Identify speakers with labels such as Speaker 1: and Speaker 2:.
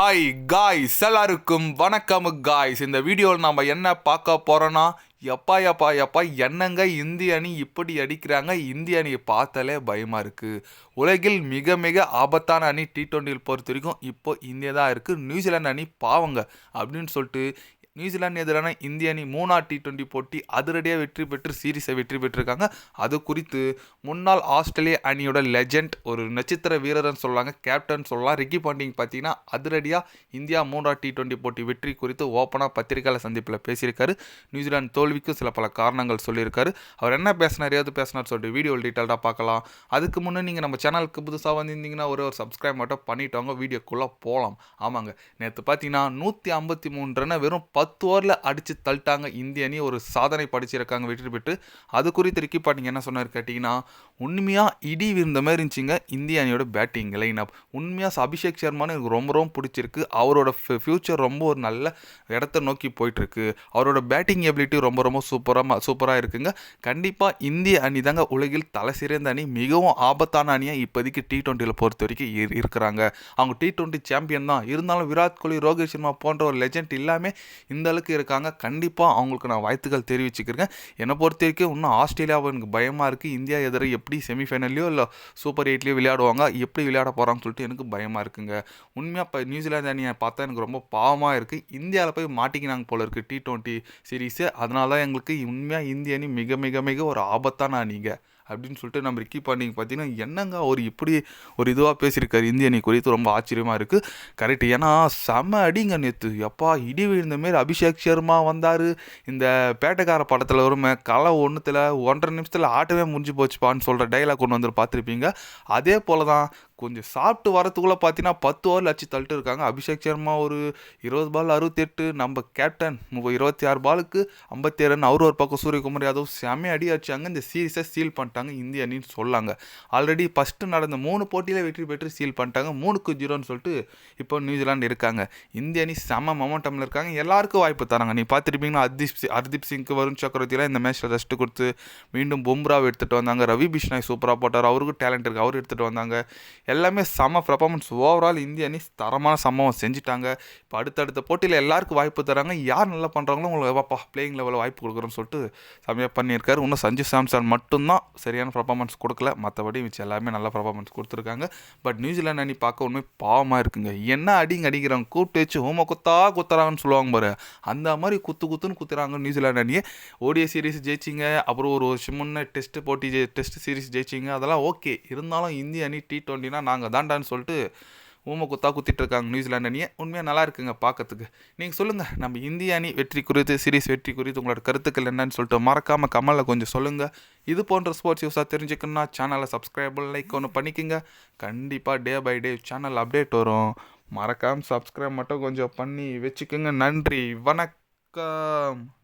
Speaker 1: Hi guys எல்லாருக்கும் வணக்கம் guys இந்த வீடியோவில் நம்ம என்ன பார்க்க போகிறோன்னா எப்பா எப்பா எப்பா என்னங்க இந்திய அணி இப்படி அடிக்கிறாங்க? இந்திய அணியை பார்த்தாலே பயமாக இருக்குது உலகில் மிக மிக ஆபத்தான அணி டி ட்வெண்ட்டியில் பொறுத்த வரைக்கும் இப்போ இந்தியா தான் இருக்குது நியூசிலாந்து அணி பாவங்க. அப்படின்னு சொல்லிட்டு நியூசிலாந்து எதிரான இந்திய அணி மூணா டி டுவெண்ட்டி போட்டி அதிரடியாக வெற்றி பெற்று சீரீஸை வெற்றி பெற்றிருக்காங்க. அது குறித்து முன்னாள் ஆஸ்திரேலிய அணியோட லெஜெண்ட் ஒரு நட்சத்திர வீரர்னு சொல்லலாங்க கேப்டன் சொல்லலாம். ரிக்கி பாண்டிங் பார்த்தீங்கன்னா அதிரடியாக இந்தியா மூன்றாவது டி டுவெண்ட்டி போட்டி வெற்றி குறித்து ஓப்பனாக பத்திரிகையாளர் சந்திப்பில் பேசியிருக்காரு. நியூசிலாந்து தோல்விக்கும் சில பல காரணங்கள் சொல்லியிருக்காரு. அவர் என்ன பேசினார் ஏதாவது பேசினார் சொல்லிட்டு வீடியோ டீட்டெயிலாக பார்க்கலாம். அதுக்கு முன்னே நீங்கள் நம்ம சேனலுக்கு புதுசாக வந்திருந்தீங்கன்னா ஒரே ஒரு சப்ஸ்கிரைப் மட்டும் பண்ணிட்டவங்க வீடியோக்குள்ளே போகலாம் ஆமாங்க. நேற்று பார்த்தீங்கன்னா நூற்றி ஐம்பத்தி மூணு ரன்னை வெறும் பத்து ஓவரில் அடித்து தள்ளிட்டாங்க இந்திய அணி. ஒரு சாதனை படிச்சிருக்காங்க வெற்றி பெற்று. அது குறித்து ரிக்கி பாட்டிங் என்ன சொன்னார் கேட்டிங்கன்னா உண்மையாக இடி விழுந்த மாதிரி இருந்துச்சுங்க இந்திய அணியோட பேட்டிங் லைன் அப் உண்மையாக அபிஷேக் சர்மானு எனக்கு ரொம்ப ரொம்ப பிடிச்சிருக்கு. அவரோட ஃப்யூச்சர் ரொம்ப ஒரு நல்ல இடத்த நோக்கி போயிட்டுருக்கு. அவரோட பேட்டிங் எபிலிட்டி ரொம்ப ரொம்ப சூப்பராக சூப்பராக இருக்குங்க. கண்டிப்பாக இந்திய அணி தாங்க உலகில் தலை சிறந்த அணி. மிகவும் ஆபத்தான அணியாக இப்போதைக்கு டி டுவெண்ட்டியில் பொறுத்த வரைக்கும் இருக்கிறாங்க. அவங்க டி டுவெண்ட்டி சாம்பியன் தான். இருந்தாலும் விராட் கோலி ரோஹித் சர்மா போன்ற ஒரு லெஜெண்ட் எல்லாமே இந்த அளவுக்கு இருக்காங்க. கண்டிப்பாக அவங்களுக்கு நான் வாழ்த்துக்கள் தெரிவிச்சுக்கிறேன். என்னை பொறுத்த வரைக்கும் இன்னும் ஆஸ்திரேலியாவை எனக்கு பயமாக இருக்குது இந்தியா எதிர எப்படி செமிஃபைனல்லையோ இல்லை சூப்பர் எயிட்லேயோ விளையாடுவாங்க எப்படி விளையாட போகிறாங்கன்னு சொல்லிட்டு எனக்கு பயமாக இருக்குங்க. உண்மையாக இப்போ நியூசிலாந்து அணியை பார்த்தா எனக்கு ரொம்ப பாவமாக இருக்குது இந்தியாவில் போய் மாட்டிக்கினாங்க போல இருக்குது டி டுவெண்ட்டி சீரீஸு அதனால தான் எங்களுக்கு உண்மையாக இந்திய அணி மிக மிக மிக ஒரு ஆபத்தான அணிங்க. அப்படின்னு சொல்லிட்டு நம்ம ரிக்கி பாண்டிங் பார்த்தீங்கன்னா என்னங்க அவர் இப்படி ஒரு இதுவாக பேசியிருக்காரு? இந்திய அணி குறித்து ரொம்ப ஆச்சரியமாக இருக்குது கரெக்ட் ஏன்னா செம்ம அடிங்க நேற்று எப்பா இடி விழுந்த மாரி அபிஷேக் சர்மா வந்தார். இந்த பேட்டைக்கார படத்தில் வருமே களை ஒன்றுத்தில் ஒன்றரை நிமிஷத்தில் ஆட்டமே முடிஞ்சு போச்சுப்பான்னு சொல்கிற டைலாக் கொண்டு வந்து பார்த்துருப்பீங்க அதே போல தான் கொஞ்சம் சாப்பிட்டு வரத்துக்குள்ளே பார்த்தீங்கன்னா பத்து ஓவர் அடிச்சு தள்ளிட்டு இருக்காங்க. அபிஷேக் சர்மா ஒரு இருபது பால் அறுபத்தெட்டு. நம்ம கேப்டன் இருபத்தி ஆறு பாலுக்கு ஐம்பத்தி ரன் அவர் ஒரு பக்கம் சூரியகுமார் யாதவ் செம்ம அடி அடிச்சாங்க இந்த சீரீஸை சீல் பண்ணிட்டாங்க இந்திய அணின்னு சொல்லாங்க. ஆல்ரெடி ஃபஸ்ட்டு நடந்த மூணு போட்டியில் வெற்றி பெற்று சீல் பண்ணிட்டாங்க. மூணுக்கு ஜீரோன்னு சொல்லிட்டு இப்போ நியூசிலாந்து இருக்காங்க. இந்திய அணி செம மொமெண்டமில் இருக்காங்க. எல்லாருக்கும் வாய்ப்பு தராங்க. நீ பார்த்துருப்பீங்கன்னா ஹர்தீப் சிங் ஹர்தீப் சிங்க்கு வருண் சக்கரவர்த்திலாம் இந்த மேட்ச்சில் ரெஸ்ட் கொடுத்து மீண்டும் பும்ராவை எடுத்துகிட்டு வந்தாங்க. ரவி பிஷ்னாய் சூப்பராக போட்டார். அவருக்கும் டேலண்ட் இருக்குது அவர் எடுத்துகிட்டு வந்தாங்க. எல்லாமே செம்ம பர்ஃபார்மன்ஸ் ஓவரால் இந்திய அணி தரமான சம்பவம் செஞ்சுட்டாங்க. இப்போ அடுத்தடுத்த போட்டியில் எல்லாருக்கும் வாய்ப்பு தராங்க. யார் நல்லா பண்ணுறாங்களோ உங்களுக்கு வாப்பா பிளேயிங் லெவலில் வாய்ப்பு கொடுக்குறோன்னு சொல்லிட்டு செம்மையாக பண்ணியிருக்காரு. இன்னும் சஞ்சு சாம்சன் மட்டும்தான் சரியான பர்ஃபார்மன்ஸ் கொடுக்கல. மற்றபடி மிச்சம் எல்லாமே நல்ல பர்ஃபார்மன்ஸ் கொடுத்துருக்காங்க. பட் நியூசிலாந்து அணி பார்க்க உண்மை பாவமாக இருக்குங்க. என்ன அடிங்க அடிக்கிறாங்க. கூப்பிட்டு வச்சு ஹோம குத்தா குத்துறாங்கன்னு சொல்லுவாங்க பாரு. அந்த மாதிரி குத்து குத்துன்னு குத்துறாங்க நியூசிலாந்து அணியை. ஓடிய சீரிஸ் ஜெயிச்சிங்க. அப்புறம் ஒரு வருஷம் முன்னே டெஸ்ட் போட்டி டெஸ்ட் சீரிஸ் ஜெயிச்சிங்க. அதெல்லாம் ஓகே இருந்தாலும் இந்திய அணி டி ட்வெண்ட்டினா நாங்கள் தாண்டான்னு சொல்லிட்டு ஊமை குத்தா குத்திட்டு இருக்காங்க நியூசிலாந்து அணியை. உண்மையாக நல்லா இருக்குங்க பார்க்கறதுக்கு. நீங்கள் சொல்லுங்கள் நம்ம இந்திய அணி வெற்றி குறித்து சீரீஸ் வெற்றி குறித்து உங்களோட கருத்துக்கள் என்னன்னு சொல்லிட்டு மறக்காமல் கமலில் கொஞ்சம் சொல்லுங்கள் இது போன்ற ஸ்போர்ட்ஸ் யூஸாக தெரிஞ்சுக்கணும்னா சேனலை சப்ஸ்கிரைப் லைக் ஒன்று பண்ணிக்கோங்க. கண்டிப்பாக day by day channel update வரும். மறக்காமல் சப்ஸ்கிரைப் மட்டும் கொஞ்சம் பண்ணி வச்சுக்கோங்க. நன்றி வணக்கம்.